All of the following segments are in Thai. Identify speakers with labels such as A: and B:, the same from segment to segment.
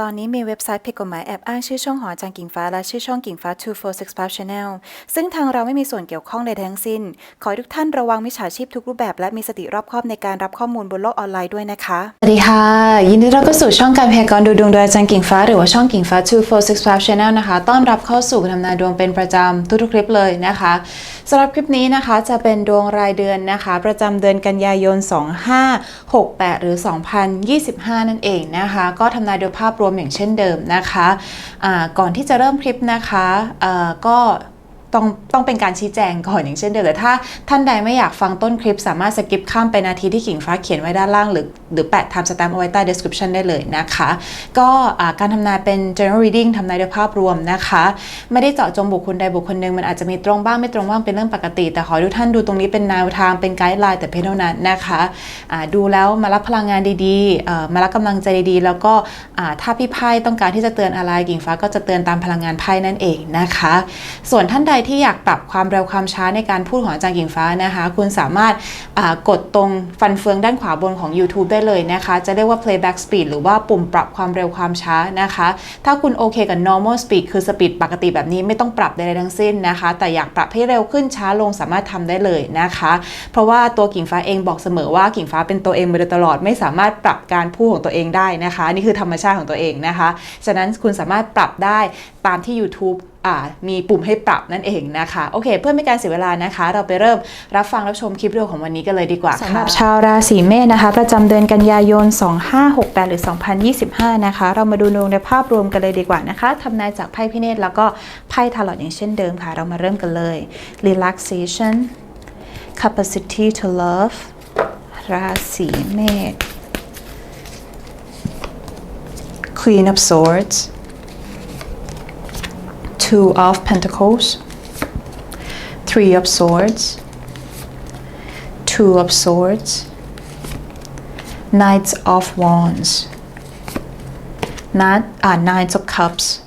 A: ตอนนี้มีเว็บไซต์ผิดกฎหมายแอบอ้างชื่อช่องหอจารย์กิ่งฟ้าและชื่อช่องกิ่งฟ้า 2465 Channel ซึ่งทางเราไม่มีส่วนเกี่ยวข้องใดทั้งสิ้น ขอทุกท่านระวังมิจฉาชีพทุกรูปแบบและมีสติรอบคอบในการรับข้อมูลบนโลกออนไลน์ด้วยนะคะ
B: สวัสดีค่ะ ยินดีต้อนรับเข้าสู่ช่องการพยากรณ์ดูดวงโดยอาจารย์กิ่งฟ้าหรือว่าช่องกิ่งฟ้า 2465 Channel นะคะต้อนรับเข้าสู่การทำนายดวงเป็นประจำทุกๆคลิปเลยนะคะสำหรับคลิปนี้นะคะจะเป็นดวงรายเดือนนะคะ ประจำเดือนกันยายน 2568 หรือ 2025 นั่นเองนะคะ ก็ทำนายโดยภาพรวมอย่างเช่นเดิมนะคะะก่อนที่จะเริ่มคลิปนะคะะก็ ต้องต้องเป็นการชี้แจงก่อนอย่างเช่นเดิมแต่ถ้าท่านใดไม่อยากฟังต้นคลิป สามารถสกิปข้ามไปนาทีที่กิ่งฟ้าเขียนไว้ด้านล่าง หรือหรือแปะ time stamp เอาไว้ใต้ description ได้เลยนะคะ ก็การทำนายเป็น general reading ทำนายโดยภาพรวมนะคะ ไม่ได้เจาะจงบุคคลใดบุคคลหนึ่งมันอาจจะมีตรงบ้างไม่ตรงบ้างเป็นเรื่องปกติ แต่ขอให้ทุกท่านดูตรงนี้เป็นแนวทางเป็นไกด์ไลน์แต่เพียงเท่านั้นนะคะดูแล้วมารับพลังงานดีๆมารับกำลังใจดีๆ แล้วก็ถ้าพี่ไพ่ต้องการที่จะเตือนอะไรกิ่งฟ้าก็จะเตือนตามพลังงานไพ่นั่นเองนะคะ ส่วนท่านใดที่อยากปรับความเร็วความช้าในการพูดของอาจารย์กิ่งฟ้านะคะ คุณสามารถกดตรงฟันเฟืองด้านขวาบนของ YouTube ได้เลยนะคะ จะเรียกว่า playback speed หรือว่าปุ่มปรับความเร็วความช้านะคะ ถ้าคุณโอเคกับ normal speed คือสปีดปกติแบบนี้ไม่ต้องปรับใดๆทั้งสิ้นนะคะ แต่อยากปรับให้เร็วขึ้นช้าลงสามารถทำได้เลยนะคะ เพราะว่าตัวกิ่งฟ้าเองบอกเสมอว่ากิ่งฟ้าเป็นตัวเองมาโดยตลอดไม่สามารถปรับการพูดของตัวเองได้นะคะ นี่คือธรรมชาติของตัวเองนะคะ ฉะนั้นคุณสามารถปรับได้ตามที่ YouTube มีปุ่มให้ปรับนั่นเองนะคะโอเค เพื่อไม่การเสียเวลานะคะ เราไปเริ่มรับฟังรับชมคลิปวิดีโอของวันนี้กันเลยดีกว่า
A: สำหรับ
B: ค่ะ
A: ชาวราศีเมษนะคะ ประจำเดือนกันยายน 2568 หรือ 2025 นะคะ เรามาดูดวงในภาพรวมกันเลยดีกว่านะคะทำนายจากไพ่พิเนตแล้วก็ไพ่ทาร์ลอตอย่างเช่นเดิมค่ะ เรามาเริ่มกันเลย relaxation capacity to love ราศีเมษ Queen of Swords Two of Pentacles. Three of Swords. Two of Swords. Knights of Wands. Not, uh, Knights of Cups.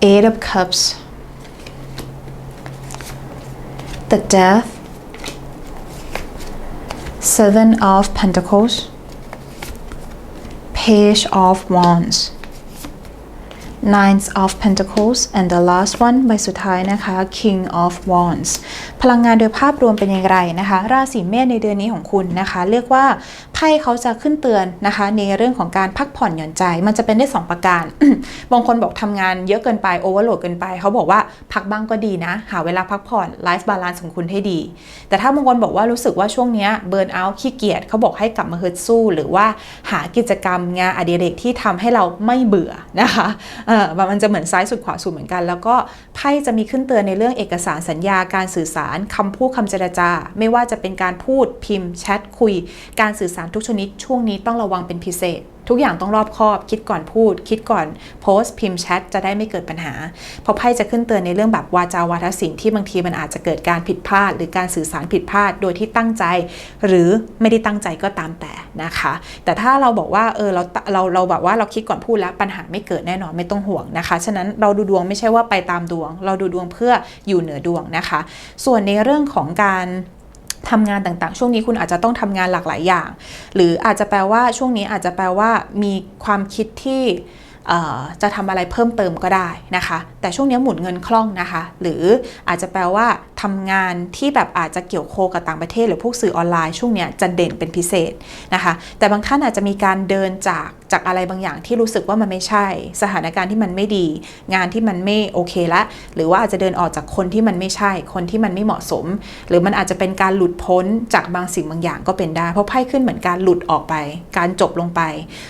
A: Eight of Cups. The Death. Seven of Pentacles. Page of Wands Nine of Pentacles and the last one ใบสุดท้ายนะคะ King of Wands พลังงานโดยภาพรวมเป็นอย่างไรนะคะ ราศีเมษในเดือนนี้ของคุณนะคะ เรียกว่าไพ่เขาจะขึ้นเตือนนะคะ ในเรื่องของการพักผ่อนหย่อนใจ มันจะเป็นได้ 2 ประการ บางคนบอกทำงานเยอะเกินไปโอเวอร์โหลดเกินไป เขาบอกว่าพักบ้างก็ดีนะ หาเวลาพักผ่อนไลฟ์บาลานซ์ของคุณให้ดี แต่ถ้าบางคนบอกว่ารู้สึกว่าช่วงนี้เบิร์นเอาท์ขี้เกียจเขาบอกให้กลับมาฮึดสู้ หรือว่าหากิจกรรมงานอดิเรกที่ทำให้เราไม่เบื่อนะคะเออมันจะเหมือนซ้ายสุดขวาสุดเหมือนกัน แล้วก็ไพ่จะมีขึ้นเตือนในเรื่องเอกสารสัญญาการสื่อสารคำพูดคำเจรจา ไม่ว่าจะเป็นการพูดพิมพ์แชทคุย การสื่อสารทุกชนิดช่วงนี้ต้องระวังเป็นพิเศษ ทุกอย่างต้องรอบคอบ คิดก่อนพูด คิดก่อนโพสต์พิมพ์แชทจะได้ไม่เกิดปัญหา เพราะไพ่จะขึ้นเตือนในเรื่องแบบวาจาวาทศิลป์ที่บางทีมันอาจจะเกิดการผิดพลาด หรือการสื่อสารผิดพลาดโดยที่ตั้งใจ หรือไม่ได้ตั้งใจก็ตามแต่นะคะ แต่ถ้าเราบอกว่าเออเราเราเราแบบว่าเราคิดก่อนพูดแล้วปัญหาไม่เกิดแน่นอนไม่ต้องห่วงนะคะ ฉะนั้นเราดูดวงไม่ใช่ว่าไปตามดวง เราดูดวงเพื่ออยู่เหนือดวงนะคะ ส่วนในเรื่องของการ ทำงานต่างๆ ช่วงนี้คุณอาจจะต้องทำงานหลากหลายอย่าง หรืออาจจะแปลว่าช่วงนี้อาจจะแปลว่ามีความคิดที่จะทำอะไรเพิ่มเติมก็ได้นะคะ แต่ช่วงนี้หมุนเงินคล่องนะคะ หรืออาจจะแปลว่า ทำงานที่แบบอาจจะเกี่ยวโคกับต่างประเทศ หรือพวกสื่อออนไลน์ช่วงนี้จะเด่นเป็นพิเศษนะคะ แต่บางท่านอาจจะมีการเดินจากจากอะไรบางอย่างที่รู้สึกว่ามันไม่ใช่ สถานการณ์ที่มันไม่ดี งานที่มันไม่โอเคละ หรือว่าอาจจะเดินออกจากคนที่มันไม่ใช่ คนที่มันไม่เหมาะสม หรือมันอาจจะเป็นการหลุดพ้นจากบางสิ่งบางอย่างก็เป็นได้ เพราะไพ่ขึ้นเหมือนการหลุดออกไป การจบลงไป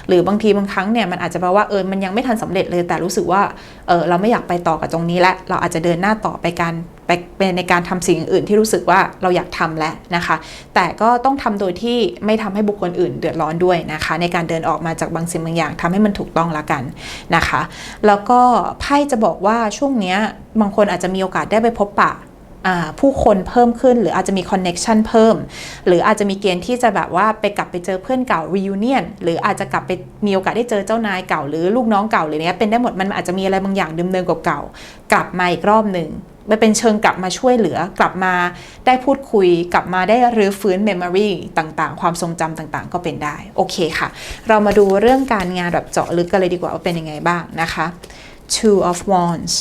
A: หรือบางทีบางครั้งเนี่ยมันอาจจะแปลว่าเออมันยังไม่ทันสำเร็จเลยแต่รู้สึกว่าเออเราไม่อยากไปต่อกับตรงนี้และเราอาจจะเดินหน้าต่อไปการ ไปเป็นในการทำสิ่งอื่นที่รู้สึกว่าเราอยากทำแล้วนะคะ แต่ก็ต้องทำโดยที่ไม่ทำให้บุคคลอื่นเดือดร้อนด้วยนะคะ ในการเดินออกมาจากบางสิ่งบางอย่างทำให้มันถูกต้องละกันนะคะ แล้วก็ไพ่จะบอกว่าช่วงนี้บางคนอาจจะมีโอกาสได้ไปพบปะผู้คนเพิ่มขึ้น หรืออาจจะมีคอนเน็ชันเพิ่ม หรืออาจจะมีเกณฑ์ที่จะแบบว่าไปกลับไปเจอเพื่อนเก่า reunion หรืออาจจะกลับไปมีโอกาสได้เจอเจ้านายเก่า หรือลูกน้องเก่าหรือเนี้ยเป็นได้หมดมันอาจจะมีอะไรบางอย่างเดิมๆเก่าๆกลับมาอีกรอบหนึ่ง มันเป็นเชิงกลับมาช่วยเหลือกลับมาได้พูดคุย กลับมาได้รื้อฟื้นเมมโมรีต่างๆ ความทรงจำต่างๆ ก็เป็นได้ โอเคค่ะ เรามาดูเรื่องการงานแบบเจาะลึกกันเลยดีกว่าว่าเป็นยังไงบ้างนะคะ two of wands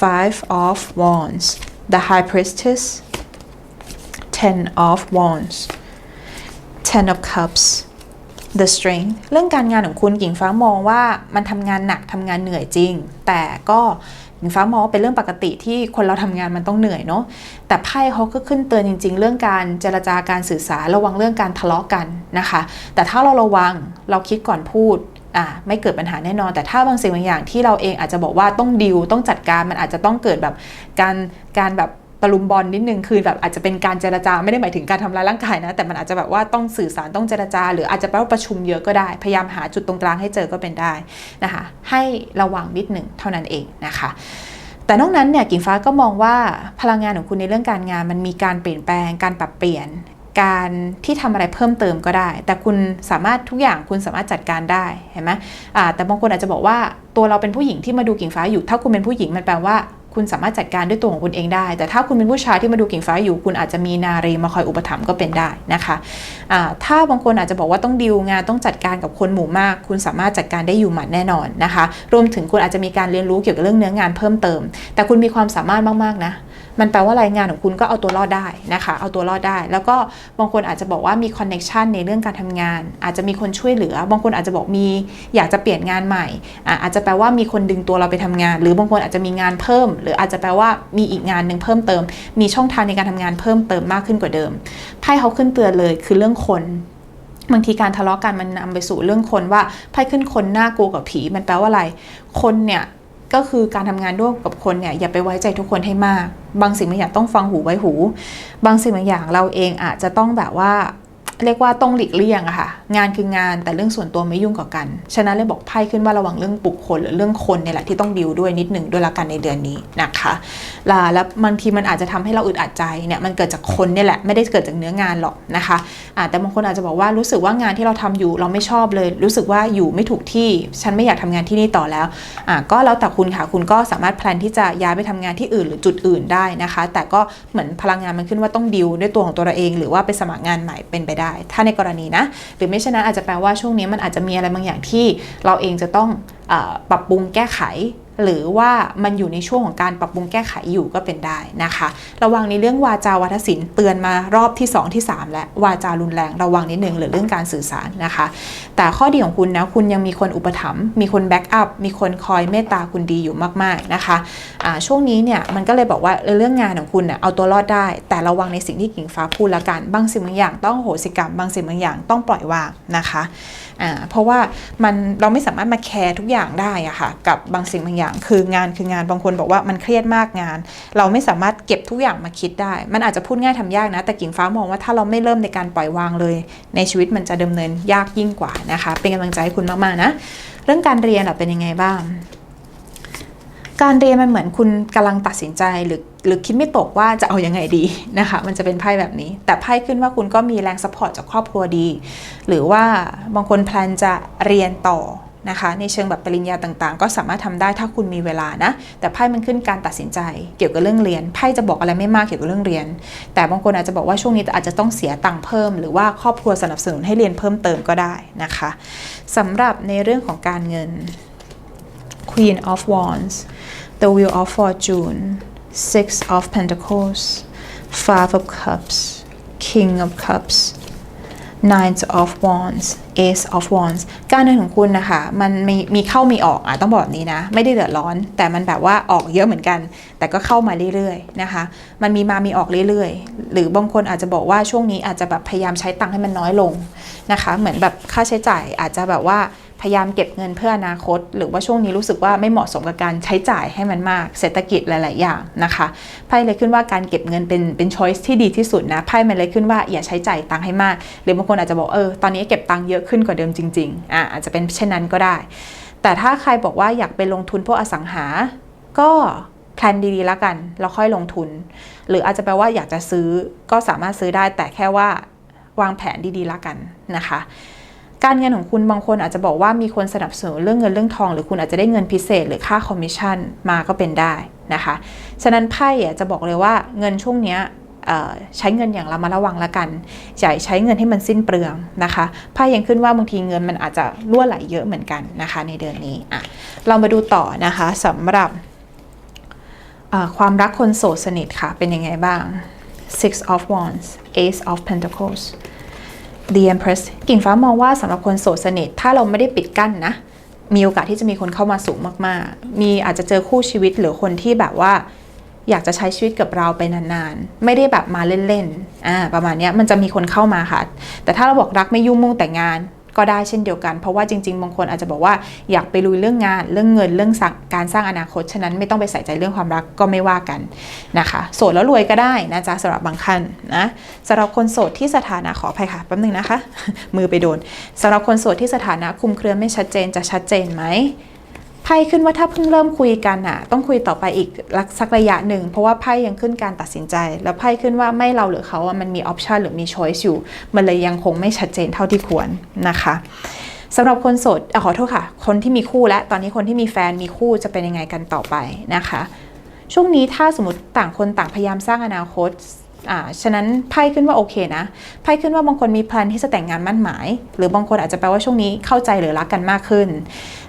A: five of wands the high priestess ten of wands ten of cups the strength เรื่องการงานของคุณกิ่งฟ้ามองว่ามันทำงานหนักทำงานเหนื่อยจริง แต่ก็ หนึ่งฟ้ามองว่าเป็นเรื่องปกติที่คนเราทำงานมันต้องเหนื่อยเนาะแต่ไพ่เขาก็ขึ้นเตือนจริง ๆ เรื่องการเจรจาการสื่อสารระวังเรื่องการทะเลาะกันนะคะ แต่ถ้าเราระวังเราคิดก่อนพูดอ่าไม่เกิดปัญหาแน่นอน แต่ถ้าบางสิ่งบางอย่างที่เราเองอาจจะบอกว่าต้องดิวต้องจัดการมันอาจจะต้องเกิดแบบการการแบบ ตะลุมบอลนิดนึงคือแบบอาจจะเป็นการเจรจาไม่ได้หมายถึงการทำร้ายร่างกายนะ แต่มันอาจจะแบบว่าต้องสื่อสารต้องเจรจา หรืออาจจะแปลว่าประชุมเยอะก็ได้ พยายามหาจุดตรงกลางให้เจอก็เป็นได้นะคะให้ระวังนิดหนึ่งเท่านั้นเองนะคะแต่นอกนั้นเนี่ยกิ่งฟ้าก็มองว่าพลังงานของคุณในเรื่องการงาน มันมีการเปลี่ยนแปลงการปรับเปลี่ยนการที่ทำอะไรเพิ่มเติมก็ได้ แต่คุณสามารถทุกอย่างคุณสามารถจัดการได้เห็นไหมแต่บางคนอาจจะบอกว่าตัวเราเป็นผู้หญิงที่มาดูกิ่งฟ้าอยู่ ถ้าคุณเป็นผู้หญิงมันแปลว่า คุณสามารถจัดการด้วยตัวของคุณเองได้ แต่ถ้าคุณเป็นผู้ชายที่มาดูกิ่งฟ้าอยู่ คุณอาจจะมีนารีมาคอยอุปถัมภ์ก็เป็นได้นะคะะถ้าบางคนอาจจะบอกว่าต้องดีลงานต้องจัดการกับคนหมู่มาก คุณสามารถจัดการได้อยู่หมัดแน่นอนนะคะ รวมถึงคุณอาจจะมีการเรียนรู้เกี่ยวกับเรื่องเนื้องานเพิ่มเติม แต่คุณมีความสามารถมากๆนะ มันแปลว่ารายงานของคุณก็เอาตัวรอดได้นะคะ เอาตัวรอดได้ แล้วก็บางคนอาจจะบอกว่ามีคอนเน็ชันในเรื่องการทำงาน อาจจะมีคนช่วยเหลือ บางคนอาจจะบอกมีอยากจะเปลี่ยนงานใหม่ อาจจะแปลว่ามีคนดึงตัวเราไปทำงาน หรือบางคนอาจจะมีงานเพิ่ม หรืออาจจะแปลว่ามีอีกงานหนึ่งเพิ่มเติม มีช่องทางในการทำงานเพิ่มเติมมากขึ้นกว่าเดิมไพ่เขาขึ้นเตือนเลยคือเรื่องคนบางทีการทะเลาะกันมันนำไปสู่เรื่องคนว่าไพ่ขึ้นคนน่ากลัวกับผีมันแปลว่าอะไร คนเนี่ย ก็คือการทำงานร่วมกับคนเนี่ยอย่าไปไว้ใจทุกคนให้มาก บางสิ่งบางอย่างต้องฟังหูไว้หู บางสิ่งบางอย่างเราเองอาจจะต้องแบบว่า เรียกว่าต้องหลีกเลี่ยงอะค่ะ งานคืองานแต่เรื่องส่วนตัวไม่ยุ่งกับกัน ฉะนั้นเลยบอกไพ่ขึ้นว่าระวังเรื่องบุคคลหรือเรื่องคนเนี่ยแหละที่ต้องดิวด้วยนิดหนึ่งด้วยละกันในเดือนนี้นะคะลาแล้วบางทีมันอาจจะทำให้เราอึดอัดใจเนี่ยมันเกิดจากคนเนี่ยแหละไม่ได้เกิดจากเนื้องานหรอกนะคะอ่าแต่บางคนอาจจะบอกว่ารู้สึกว่างานที่เราทำอยู่เราไม่ชอบเลย รู้สึกว่าอยู่ไม่ถูกที่ฉันไม่อยากทำงานที่นี่ต่อแล้วก็แล้วแต่คุณค่ะคุณก็สามารถแพลนที่จะย้ายไปทำงานที่อื่นหรือจุดอื่นได้นะคะ แต่ก็เหมือนพลังงานมันขึ้นว่าต้องดิวด้วยตัวของตัวเราเอง หรือว่าไปสมัครงานใหม่เป็นไปได้ถ้าในกรณีนะ หรือไม่เช่นนั้นอาจจะแปลว่าช่วงนี้มันอาจจะมีอะไรบางอย่างที่เราเองจะต้องอปรับปรุงแก้ไข หรือว่ามันอยู่ในช่วงของการปรับปรุงแก้ไขอยู่ก็เป็นได้นะคะ ระวังในเรื่องวาจาวัฒศิลป์เตือนมารอบที่ 2 ที่ 3 และวาจารุนแรงระวังนิดนึงหรือเรื่องการสื่อสารนะคะ แต่ข้อดีของคุณนะคุณยังมีคนอุปถัมภ์มีคนแบ็กอัพมีคนคอยเมตตาคุณดีอยู่มากๆนะคะะช่วงนี้เนี่ยมันก็เลยบอกว่าเรื่องงานของคุณเน่ยเอาตัวรอดได้ แต่ระวังในสิ่งที่กิ่งฟ้าพูดละกันบางสิ่งบางอย่างต้องโหสิกรรมบางสิ่งบางอย่างต้องปล่อยวางนะคะอ่าเพราะว่ามันเราไม่สามารถมาแคร์ทุกอย่างได้อะค่ะกับบางสิ่งบางอย่างคืองานคืองานบางคนบอกว่ามันเครียดมากงาน เราไม่สามารถเก็บทุกอย่างมาคิดได้ มันอาจจะพูดง่ายทำยากนะ แต่กิ่งฟ้ามองว่าถ้าเราไม่เริ่มในการปล่อยวางเลย ในชีวิตมันจะดำเนินยากยิ่งกว่านะคะ เป็นกำลังใจให้คุณมากๆนะเรื่องการเรียนเป็นยังไงบ้าง การเรียนมันเหมือนคุณกำลังตัดสินใจหรือหรือคิดไม่ตกว่าจะเอาอยัางไงดีนะคะ มันจะเป็นไพ่แบบนี้ แต่ไพ่ขึ้นว่าคุณก็มีแรงสปอร์ตจากครอบครัวดี หรือว่าบางคนแพลนจะเรียนต่อ นะคะ ในเชิงแบบปริญญาต่างๆ ก็สามารถทำได้ถ้าคุณมีเวลานะ แต่ไพ่มันขึ้นการตัดสินใจ เกี่ยวกับเรื่องเรียนไพ่จะบอกอะไรไม่มากเกี่ยวกับเรื่องเรียน แต่บางคนอาจจะบอกว่าช่วงนี้อาจจะต้องเสียตังค์เพิ่ม หรือว่าครอบครัวสนับสนุนให้เรียนเพิ่มเติมก็ได้นะคะสำหรับในเรื่องของการเงิน Queen of Wands the Wheel of Fortune Six of Pentacles Five of Cups King of Cups Nine of Wands Ace of Wands การเงินของคุณนะคะ มันมีมีเข้ามีออกอะต้องบอกแบบนี้นะ ไม่ได้เดือดร้อน แต่มันแบบว่าออกเยอะเหมือนกัน แต่ก็เข้ามาเรื่อยๆนะคะ มันมีมามีออกเรื่อยๆ หรือบางคนอาจจะบอกว่าช่วงนี้อาจจะแบบพยายามใช้ตังค์ให้มันน้อยลงนะคะ เหมือนแบบค่าใช้จ่ายอาจจะแบบว่า พยายามเก็บเงินเพื่ออนาคต หรือว่าช่วงนี้รู้สึกว่าไม่เหมาะสมกับการใช้จ่ายให้มันมาก เศรษฐกิจหลาย ๆ อย่างนะคะไพ่เลยขึ้นว่าการเก็บเงินเป็นเป็นช้อยส์ที่ดีที่สุดนะไพ่มันเลยขึ้นว่าอย่าใช้จ่ายตังค์ให้มาก หรือบางคนอาจจะบอกเออตอนนี้เก็บตังค์เยอะขึ้นกว่าเดิมจริง ๆ อะอาจจะเป็นเช่นนั้นก็ได้ แต่ถ้าใครบอกว่าอยากไปลงทุนพวกอสังหา ก็แพลนดีๆแล้วกันแล้วค่อยลงทุน หรืออาจจะแปลว่าอยากจะซื้อก็สามารถซื้อได้แต่แค่ว่าวางแผนดีๆแล้วกันนะคะ การเงินของคุณบางคนอาจจะบอกว่ามีคนสนับสนุนเรื่องเงินเรื่องทอง หรือคุณอาจจะได้เงินพิเศษ หรือค่าคอมมิชชั่นมาก็เป็นได้นะคะ ฉะนั้นไพ่จะบอกเลยว่าเงินช่วงนี้ใช้เงินอย่างระมัดระวังละกันอย่าใช้เงินให้มันสิ้นเปลืองนะคะไพ่ยังขึ้นว่าบางทีเงินมันอาจจะรั่วไหลเยอะเหมือนกันนะคะ ในเดือนนี้อะเรามาดูต่อนะคะสำหรับความรักคนโสดสนิทค่ะเป็นยังไงบ้าง Six of Wands Ace of Pentacles The Empress กิ่งฟ้ามองว่าสำหรับคนโสดสนิท ถ้าเราไม่ได้ปิดกั้นนะ มีโอกาสที่จะมีคนเข้ามาสูงมากๆ มีอาจจะเจอคู่ชีวิตหรือคนที่แบบว่า อยากจะใช้ชีวิตกับเราไปนานๆ ไม่ได้แบบมาเล่นๆ อ่าประมาณนี้มันจะมีคนเข้ามาค่ะ แต่ถ้าเราบอกรักไม่ยุ่งมุ่งแต่งงาน ก็ได้เช่นเดียวกัน เพราะว่าจริง ๆ บางคนอาจจะบอกว่าอยากไปลุยเรื่องงาน เรื่องเงิน เรื่องการสร้างอนาคต ฉะนั้นไม่ต้องไปใส่ใจเรื่องความรักก็ไม่ว่ากันนะคะ โสดแล้วรวยก็ได้นะจ๊ะสำหรับบางคันนะสำหรับคนโสดที่สถานะขออภัยค่ะแป๊บนึงนะคะ มือไปโดนสำหรับคนโสดที่สถานะคลุมเครือไม่ชัดเจนจะชัดเจนไหม ไพ่ขึ้นว่าถ้าเพิ่งเริ่มคุยกันอะ ต้องคุยต่อไปอีกสักระยะหนึ่ง เพราะว่าไพ่ยังขึ้นการตัดสินใจ แล้วไพ่ขึ้นว่าไม่เราหรือเขาอะมันมีออปชันหรือมีช้อยส์อยู่ มันเลยยังคงไม่ชัดเจนเท่าที่ควรนะคะสำหรับคนโสดอขอโทษค่ะ คนที่มีคู่และตอนนี้คนที่มีแฟนมีคู่จะเป็นยังไงกันต่อไปนะคะ ช่วงนี้ถ้าสมมติต่างคนต่างพยายามสร้างอนาคต อ่าฉะนั้นไพ่ขึ้นว่าโอเคนะไพ่ขึ้นว่าบางคนมีแพลนที่จะแต่งงานมั่นหมาย หรือบางคนอาจจะแปลว่าช่วงนี้เข้าใจหรือรักกันมากขึ้น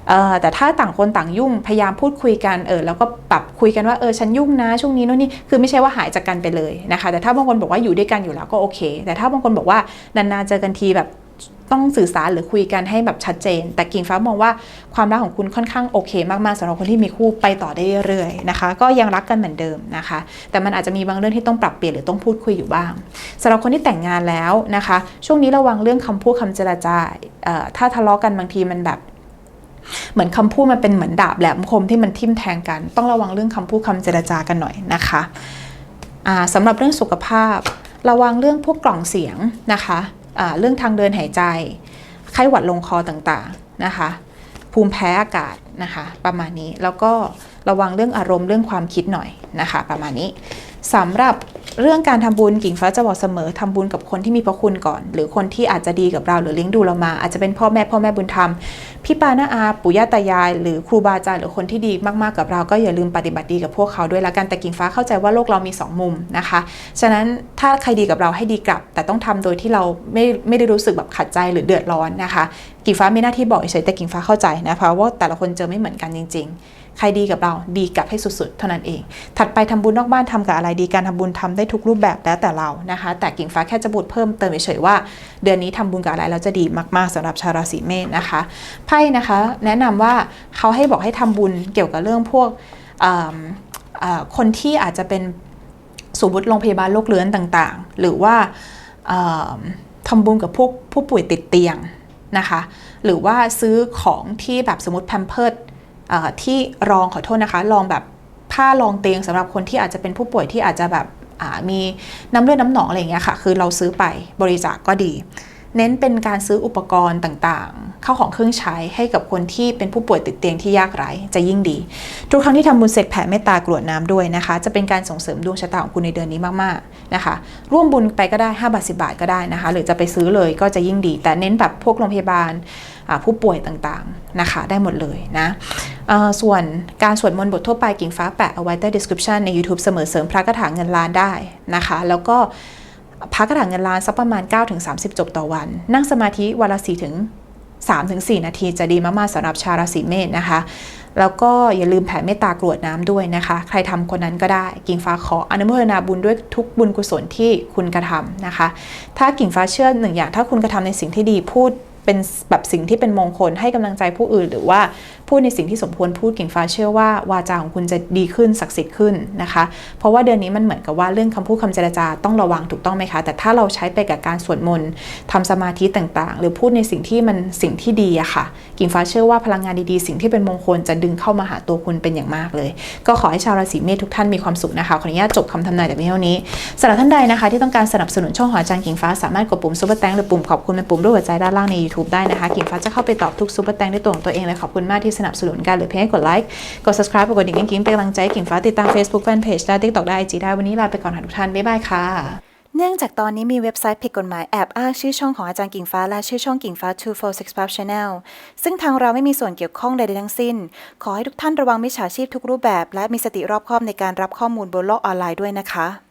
A: เอ่อแต่ถ้าต่างคนต่างยุ่งพยายามพูดคุยกันเออแล้วก็ปรับคุยกันว่าเออฉันยุ่งนะช่วงนี้โน่นนี่คือไม่ใช่ว่าหายจากกันไปเลยนะคะ แต่ถ้าบางคนบอกว่าอยู่ด้วยกันอยู่แล้วก็โอเค แต่ถ้าบางคนบอกว่านานๆเจอกันทีแบบ ต้องสื่อสารหรือคุยกันให้แบบชัดเจน แต่กิ่งฟ้ามองว่าความรักของคุณค่อนข้างโอเคมากๆสำหรับคนที่มีคู่ไปต่อได้เรื่อยๆนะคะ ก็ยังรักกันเหมือนเดิมนะคะ แต่มันอาจจะมีบางเรื่องที่ต้องปรับเปลี่ยนหรือต้องพูดคุยอยู่บ้างสำหรับคนที่แต่งงานแล้วนะคะ ช่วงนี้ระวังเรื่องคำพูดคำเจรจาเอ่อถ้าทะเลาะกันบางทีมันแบบเหมือนคำพูดมันเป็นเหมือนดาบแหลมคมที่มันทิ่มแทงกัน ต้องระวังเรื่องคำพูดคำเจรจากันหน่อยนะคะอ่าสำหรับเรื่องสุขภาพ ระวังเรื่องพวกกล่องเสียงนะคะ เรื่องทางเดินหายใจ ไข้หวัดลงคอต่างๆนะคะ ภูมิแพ้อากาศนะคะ ประมาณนี้แล้วก็ระวังเรื่องอารมณ์เรื่องความคิดหน่อยนะคะ ประมาณนี้สำหรับ เรื่องการทำบุญกิ่งฟ้าจะบอกเสมอทำบุญกับคนที่มีพระคุณก่อน หรือคนที่อาจจะดีกับเราหรือเลี้ยงดูเรามา อาจจะเป็นพ่อแม่พ่อแม่บุญธรรมพี่ปาน้าอาปู่ย่าตายาย หรือครูบาอาจารย์หรือคนที่ดีมากๆกับเราก็อย่าลืมปฏิบัติดีกับพวกเขาด้วยละกันแต่กิ่งฟ้าเข้าใจว่าโลกเรามีสองมุมนะคะ ฉะนั้นถ้าใครดีกับเราให้ดีกลับ แต่ต้องทำโดยที่เราไม่ไม่ได้รู้สึกแบบขัดใจหรือเดือดร้อนนะคะ กิ่งฟ้าไม่หน้าที่บอกเฉยแต่กิ่งฟ้าเข้าใจนะคะว่าแต่ละคนเจอไม่เหมือนกันจริง ๆ ใครดีกับเราดีกับให้สุดๆ เท่านั้นเอง ถัดไปทำบุญนอกบ้านทำกับอะไรดีการทำบุญทำได้ทุกรูปแบบแล้วแต่เรานะคะ แต่กิ่งฟ้าแค่จะบุญเพิ่มเติมเฉยๆว่า เดือนนี้ทำบุญกับอะไรแล้วจะดีมากๆสำหรับชาวราศีเมษนะคะไพ่นะคะ แนะนำว่าเขาให้บอกให้ทำบุญเกี่ยวกับเรื่องพวกคนที่อาจจะเป็นสมมติโรงพยาบาลโรคเรื้อนต่างๆ หรือว่าอ่าทำบุญกับพวกผู้ป่วยติดเตียงนะคะ หรือว่าซื้อของที่แบบสมมติแพมเพิร์ด ที่รองขอโทษนะคะรองแบบผ้ารองเตียงสำหรับคนที่อาจจะเป็นผู้ป่วยที่อาจจะแบบมีน้ำเลือดน้ำหนองอะไรเงี้ยค่ะ คือเราซื้อไปบริจาคกก็ดี เน้นเป็นการซื้ออุปกรณ์ต่างๆ เข้าของเครื่องใช้ให้กับคนที่เป็นผู้ป่วยติดเตียงที่ยากไร้จะยิ่งดี ทุกครั้งที่ทำบุญเสร็จแผ่เมตตากรวดน้ำด้วยนะคะ จะเป็นการส่งเสริมดวงชะตาของคุณในเดือนนี้มากๆนะคะ ร่วมบุญไปก็ได้5บาท10บาทก็ได้นะคะ หรือจะไปซื้อเลยก็จะยิ่งดี แต่เน้นแบบพวกโรงพยาบาลผู้ป่วยต่างๆนะคะได้หมดเลยนะส่วนการสวดมนต์บททั่วไปกิ่งฟ้าแปะเอาไว้ใต้ description ใน YouTube เสมอเสริมพระคาถาเงินล้านได้นะคะ แล้วก็ พักกระถางเงินล้านสักประมาณ 9-30 จบต่อวัน นั่งสมาธิวันละ4ถึง3-4นาทีจะดีมากๆสำหรับชาวราศีเมษนะคะ แล้วก็อย่าลืมแผ่เมตตากรวดน้ำด้วยนะคะ ใครทำคนนั้นก็ได้ กิ่งฟ้าขออนุโมทนาบุญด้วยทุกบุญกุศลที่คุณกระทำนะคะ ถ้ากิ่งฟ้าเชื่อหนึ่งอย่าง ถ้าคุณกระทำในสิ่งที่ดีพูด เป็นแบบสิ่งที่เป็นมงคลให้กำลังใจผู้อื่น หรือว่าพูดในสิ่งที่สมควรพูดกิ่งฟ้าเชื่อว่าวาจาของคุณจะดีขึ้นศักดิ์สิทธิ์ขึ้นนะคะ เพราะว่าเดือนนี้มันเหมือนกับว่าเรื่องคำพูดคำเจรจาต้องระวังถูกต้องไหมคะ แต่ถ้าเราใช้ไปกับการสวดมนต์ทำสมาธิต่างๆ หรือพูดในสิ่งที่มันสิ่งที่ดีอะค่ะ กิ่งฟ้าเชื่อว่าพลังงานดีๆ สิ่งที่เป็นมงคลจะดึงเข้ามาหาตัวคุณเป็นอย่างมากเลย ก็ขอให้ชาวราศีเมษทุกท่านมีความสุขนะคะขออนุญาตจบคำทำนายแต่เพียงเท่านี้สำหรับท่านใดนะคะ ที่ต้องการสนับสนุนช่องหอจารย์กิ่งฟ้าสามารถกดปุ่มซุปเปอร์แตงหรือปุ่มขอบคุณเป็นปุ่มรูปหัวใจด้านล่างใน YouTube ได้นะคะ กิ่งฟ้าจะเข้าไปตอบทุกซุปเปอร์แตงด้วยตัวของตัวเองเลยขอบคุณมากที่สนับสนุนกันหรือเพียงให้กดไลค์กด subscribe กดดิ่งกิ๊งเป็นกำลังใจกิ่งฟ้าติดตาม Facebook Fanpage ได้ TikTok ได้ IG ได้วันนี้ลาไปก่อนค่ะทุกท่านบ๊ายบายค่ะเนื่องจากตอนนี้มีเว็บไซต์ผิดกฎหมายแอบอ้างชื่อช่องของอาจารย์กิ่งฟ้าและชื่อช่องกิ่งฟ้า 2465 Channel ซึ่งทางเราไม่มีส่วนเกี่ยวข้องใดๆทั้งสิ้น ขอให้ทุกท่านระวังมิจฉาชีพทุกรูปแบบ และมีสติรอบคอบในการรับข้อมูลบนโลกออนไลน์ด้วยนะคะ